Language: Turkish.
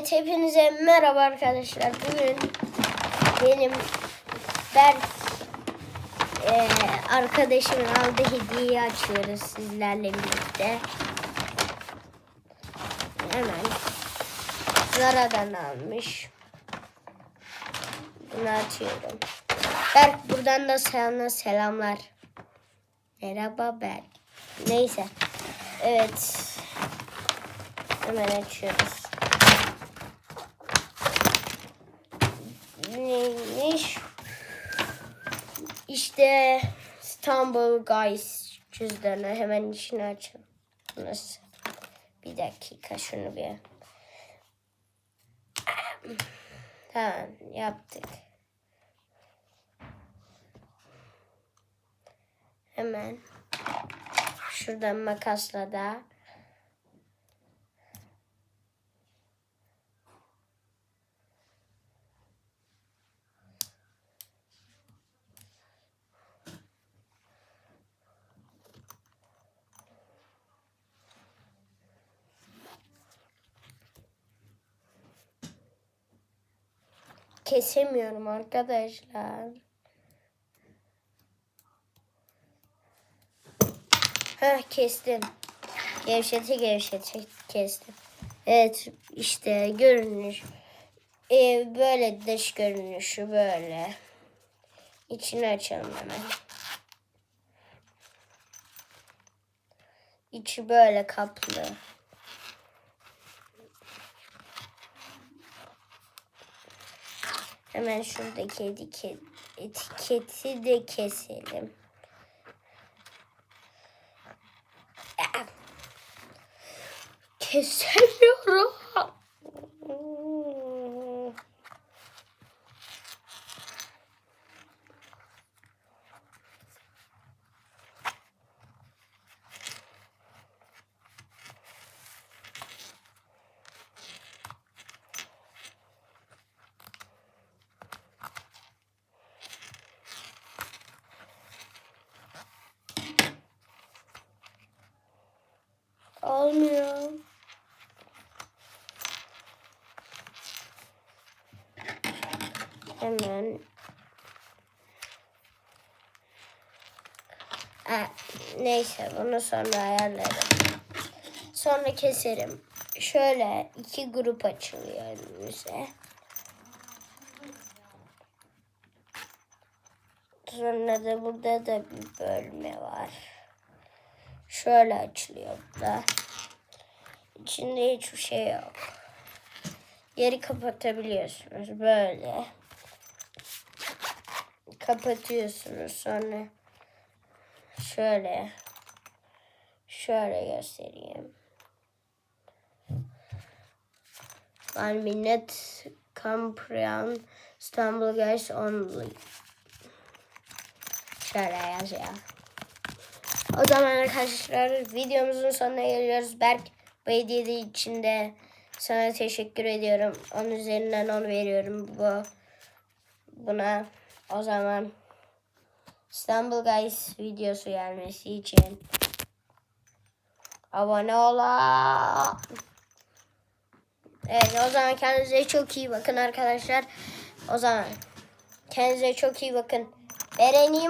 Evet hepinize merhaba arkadaşlar. Bugün benim Berk eee arkadaşımın aldığı hediyeyi açıyoruz sizlerle birlikte. Hemen Zara'dan almış. Bunu açıyorum. Berk buradan da sana selamlar. Merhaba Berk. Neyse. Evet. Hemen açıyoruz. Neymiş? İşte İstanbul Guys cüzdanı. Hemen içini açın. Nasıl? Bir dakika şunu bir. Tamam yaptık. Hemen şuradan makasla da kesemiyorum arkadaşlar. Heh kestim. Gevşete gevşete kestim. Evet işte görünüş. Ee, böyle dış görünüşü böyle. İçini açalım hemen. İçi böyle kaplı. Hemen şuradaki etiket, etiketi de keselim. Kesemiyorum. Olmuyor. Hemen. Ha, neyse bunu sonra ayarlarım. Sonra keserim. Şöyle iki grup açılıyor önümüze. Sonra da burada da bir bölme var. Şöyle açılıyor bu da. İçinde hiçbir şey yok. Yeri kapatabiliyorsunuz böyle. Kapatıyorsunuz sonra şöyle şöyle göstereyim. One minute Camprian İstanbul Guys only. Şöyle yazıyor. O zaman arkadaşlar videomuzun sonuna geliyoruz. Berk bu hediye için de sana teşekkür ediyorum. Onun üzerinden 10 veriyorum bu buna. O zaman İstanbul Guys videosu gelmesi için abone olun. Evet o zaman kendinize çok iyi bakın arkadaşlar. O zaman kendinize çok iyi bakın. Bereneyim.